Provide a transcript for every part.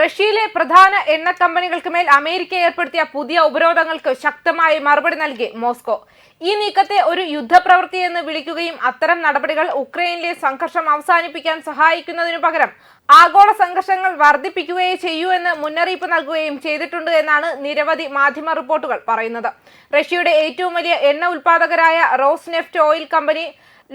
റഷ്യയിലെ പ്രധാന എണ്ണ കമ്പനികൾക്ക് മേൽ അമേരിക്ക ഏർപ്പെടുത്തിയ പുതിയ ഉപരോധങ്ങൾക്ക് ശക്തമായി മറുപടി നൽകി മോസ്കോ. ഈ നീക്കത്തെ ഒരു യുദ്ധപ്രവൃത്തി എന്ന് വിളിക്കുകയും അത്തരം നടപടികൾ ഉക്രൈനിലെ സംഘർഷം അവസാനിപ്പിക്കാൻ സഹായിക്കുന്നതിനു പകരം ആഗോള സംഘർഷങ്ങൾ വർദ്ധിപ്പിക്കുകയേ ചെയ്യൂ എന്ന് മുന്നറിയിപ്പ് നൽകുകയും ചെയ്തിട്ടുണ്ട് എന്നാണ് നിരവധി മാധ്യമ റിപ്പോർട്ടുകൾ പറയുന്നത്. റഷ്യയുടെ ഏറ്റവും വലിയ എണ്ണ ഉൽപ്പാദകരായ Rosneft oil company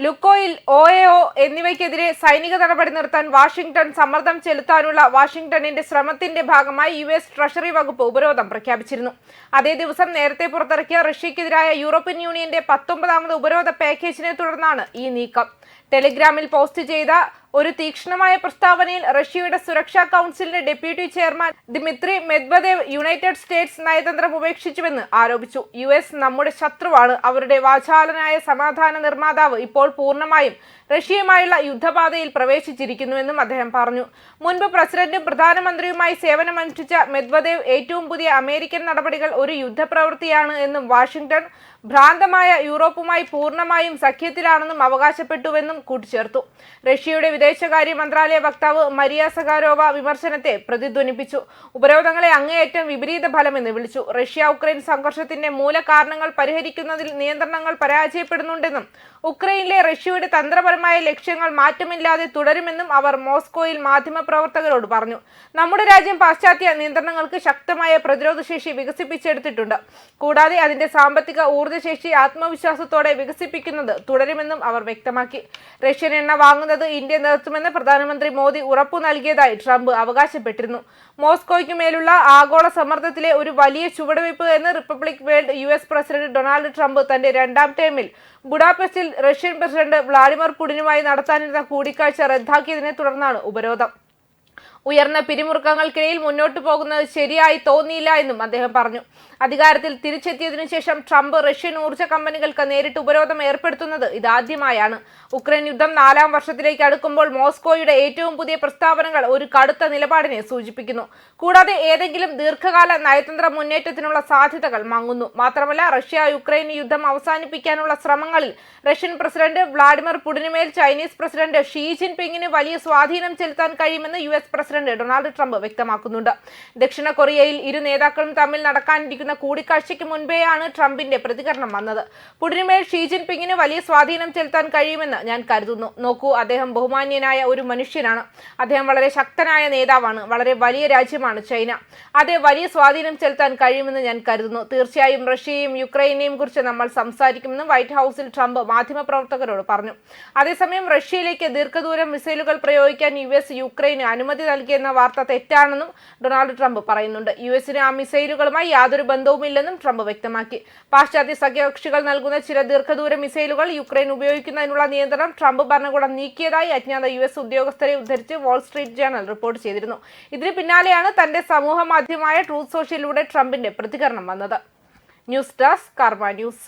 Lukoil O A O എന്നിവയ്ക്കെതിരെ സൈനിക നടപടി നിർത്താൻ വാഷിംഗ്ടൺ സമ്മർദ്ദം ചെലുത്താനുള്ള വാഷിംഗ്ടണിന്റെ ശ്രമത്തിന്റെ ഭാഗമായി യു എസ് ട്രഷറി വകുപ്പ് ഉപരോധം പ്രഖ്യാപിച്ചിരുന്നു. അതേ ദിവസം നേരത്തെ പുറത്തിറക്കിയ റഷ്യക്കെതിരായ യൂറോപ്യൻ യൂണിയന്റെ പത്തൊമ്പതാമത് ഉപരോധ പാക്കേജിനെ തുടർന്നാണ് ഈ നീക്കം. ടെലിഗ്രാമിൽ പോസ്റ്റ് ചെയ്ത ഒരു തീക്ഷ്ണമായ പ്രസ്താവനയിൽ റഷ്യയുടെ സുരക്ഷാ കൗൺസിലിന്റെ deputy chairman Dmitry Medvedev United States നയതന്ത്രം ഉപേക്ഷിച്ചുവെന്ന് ആരോപിച്ചു. യു എസ് നമ്മുടെ ശത്രുവാണ്. അവരുടെ വാചാലനായ സമാധാന നിർമ്മാതാവ് ഇപ്പോൾ പൂർണമായും റഷ്യയുമായുള്ള യുദ്ധപാതയിൽ പ്രവേശിച്ചിരിക്കുന്നുവെന്നും അദ്ദേഹം പറഞ്ഞു. മുൻപ് പ്രസിഡന്റും പ്രധാനമന്ത്രിയുമായി സേവനമനുഷ്ഠിച്ച മെദ്വദേവ് ഏറ്റവും പുതിയ അമേരിക്കൻ നടപടികൾ ഒരു യുദ്ധപ്രവൃത്തിയാണ് എന്നും വാഷിംഗ്ടൺ ഭ്രാന്തമായ യൂറോപ്പുമായി പൂർണമായും സഖ്യത്തിലാണെന്നും അവകാശപ്പെട്ടുവെന്നും കൂട്ടിച്ചേർത്തു. റഷ്യയുടെ വിദേശകാര്യ മന്ത്രാലയ വക്താവ് മരിയ സഗാരോവ വിമർശനത്തെ പ്രതിധ്വനിപ്പിച്ചു. ഉപരോധങ്ങളെ അങ്ങേയറ്റം വിപരീത ഫലമെന്ന് വിളിച്ചു. റഷ്യ ഉക്രൈൻ സംഘർഷത്തിന്റെ മൂലകാരണങ്ങൾ പരിഹരിക്കുന്നതിൽ നിയന്ത്രണങ്ങൾ പരാജയപ്പെടുന്നുണ്ടെന്നും ഉക്രൈനിലെ റഷ്യയുടെ തന്ത്രപരമായ ലക്ഷ്യങ്ങൾ മാറ്റമില്ലാതെ തുടരുമെന്നും അവർ മോസ്കോയിൽ മാധ്യമപ്രവർത്തകരോട് പറഞ്ഞു. നമ്മുടെ രാജ്യം പാശ്ചാത്യ നിയന്ത്രണങ്ങൾക്ക് ശക്തമായ പ്രതിരോധശേഷി വികസിപ്പിച്ചെടുത്തിട്ടുണ്ട്. കൂടാതെ അതിന്റെ സാമ്പത്തിക ഊർജശേഷി ആത്മവിശ്വാസത്തോടെ വികസിപ്പിക്കുന്നത് തുടരുമെന്നും അവർ വ്യക്തമാക്കി. റഷ്യൻ എണ്ണ വാങ്ങുന്നത് ഇന്ത്യ നിർത്തുമെന്ന് പ്രധാനമന്ത്രി മോദി ഉറപ്പു നൽകിയതായി ട്രംപ് അവകാശപ്പെട്ടിരുന്നു. മോസ്കോയ്ക്ക് മേലുള്ള ആഗോള സമ്മർദ്ദത്തിലെ ഒരു വലിയ ചുവടുവയ്പ് എന്ന് Republic World U president Donald Trump തന്റെ രണ്ടാം ടേമിൽ ബുഡാപെസ്റ്റിൽ റഷ്യൻ പ്രസിഡന്റ് വ്ളാഡിമിർ പുടിനുമായി നടത്താനിരുന്ന കൂടിക്കാഴ്ച റദ്ദാക്കിയതിനെ തുടർന്നാണ് ഉപരോധം. ഉയർന്ന പിരിമുറുക്കങ്ങൾക്കിടയിൽ മുന്നോട്ടു പോകുന്നത് ശരിയായി തോന്നിയില്ല എന്നും അദ്ദേഹം പറഞ്ഞു. അധികാരത്തിൽ തിരിച്ചെത്തിയതിനു ശേഷം ട്രംപ് റഷ്യൻ ഊർജ കമ്പനികൾക്ക് നേരിട്ട് ഉപരോധം ഏർപ്പെടുത്തുന്നത് ഇതാദ്യമായാണ്. ഉക്രൈൻ യുദ്ധം നാലാം വർഷത്തിലേക്ക് അടുക്കുമ്പോൾ മോസ്കോയുടെ ഏറ്റവും പുതിയ പ്രസ്താവനകൾ ഒരു കടുത്ത നിലപാടിനെ സൂചിപ്പിക്കുന്നു. കൂടാതെ ഏതെങ്കിലും ദീർഘകാല നയതന്ത്ര മുന്നേറ്റത്തിനുള്ള സാധ്യതകൾ മങ്ങുന്നു. മാത്രമല്ല റഷ്യ യുക്രൈൻ യുദ്ധം അവസാനിപ്പിക്കാനുള്ള ശ്രമങ്ങളിൽ റഷ്യൻ പ്രസിഡന്റ് വ്ളാഡിമിർ പുടിനുമേൽ ചൈനീസ് പ്രസിഡന്റ് ഷീ ജിൻപിങ്ങിന് വലിയ സ്വാധീനം ചെലുത്താൻ കഴിയുമെന്ന് U S president Donald Trump വ്യക്തമാക്കുന്നുണ്ട്. ദക്ഷിണ കൊറിയയിൽ ഇരു നേതാക്കളും തമ്മിൽ നടക്കാനിരിക്കുന്ന കൂടിക്കാഴ്ചയ്ക്ക് മുൻപേയാണ് ട്രംപിന്റെ പ്രതികരണം വന്നത്. പുടിനുമേൽ ഷീ ജിൻപിങ്ങിന് വലിയ സ്വാധീനം ചെലുത്താൻ കഴിയുമെന്ന് ഞാൻ കരുതുന്നു. നോക്കൂ അദ്ദേഹം ബഹുമാന്യനായ ഒരു മനുഷ്യനാണ്. അദ്ദേഹം വളരെ ശക്തനായ നേതാവാണ്. വളരെ വലിയ രാജ്യമാണ് ചൈന. അതെ വലിയ സ്വാധീനം ചെലുത്താൻ കഴിയുമെന്ന് ഞാൻ കരുതുന്നു. തീർച്ചയായും റഷ്യയെയും യുക്രൈനെയും കുറിച്ച് നമ്മൾ സംസാരിക്കുമെന്ന് വൈറ്റ് ഹൗസിൽ ട്രംപ് മാധ്യമപ്രവർത്തകരോട് പറഞ്ഞു. അതേസമയം റഷ്യയിലേക്ക് ദീർഘദൂരം മിസൈലുകൾ പ്രയോഗിക്കാൻ യു എസ് യുക്രൈന് അനുമതി നൽകിയെന്ന വാർത്ത തെറ്റാണെന്നും ഡൊണാൾഡ് ട്രംപ് പറയുന്നുണ്ട്. യു എസിന് ആ മിസൈലുകളുമായി യാതൊരു ബന്ധവുമില്ലെന്നും ട്രംപ് വ്യക്തമാക്കി. പാശ്ചാത്യ സഖ്യകക്ഷികൾ നൽകുന്ന ചില ദീർഘദൂര മിസൈലുകൾ യുക്രൈൻ ഉപയോഗിക്കുന്നതിനുള്ള നിയന്ത്രണം ട്രംപ് ഭരണകൂടം നീക്കിയതായി അജ്ഞാത യു എസ് ഉദ്യോഗസ്ഥരെ ഉദ്ധരിച്ച് വാൾസ്ട്രീറ്റ് ജേണൽ റിപ്പോർട്ട് ചെയ്തിരുന്നു. ഇതിന് പിന്നാലെയാണ് തന്റെ സമൂഹ മാധ്യമമായ ട്രൂത്ത് സോഷ്യലിലൂടെ ട്രംപിന്റെ പ്രതികരണം വന്നത്. News desk Karma news.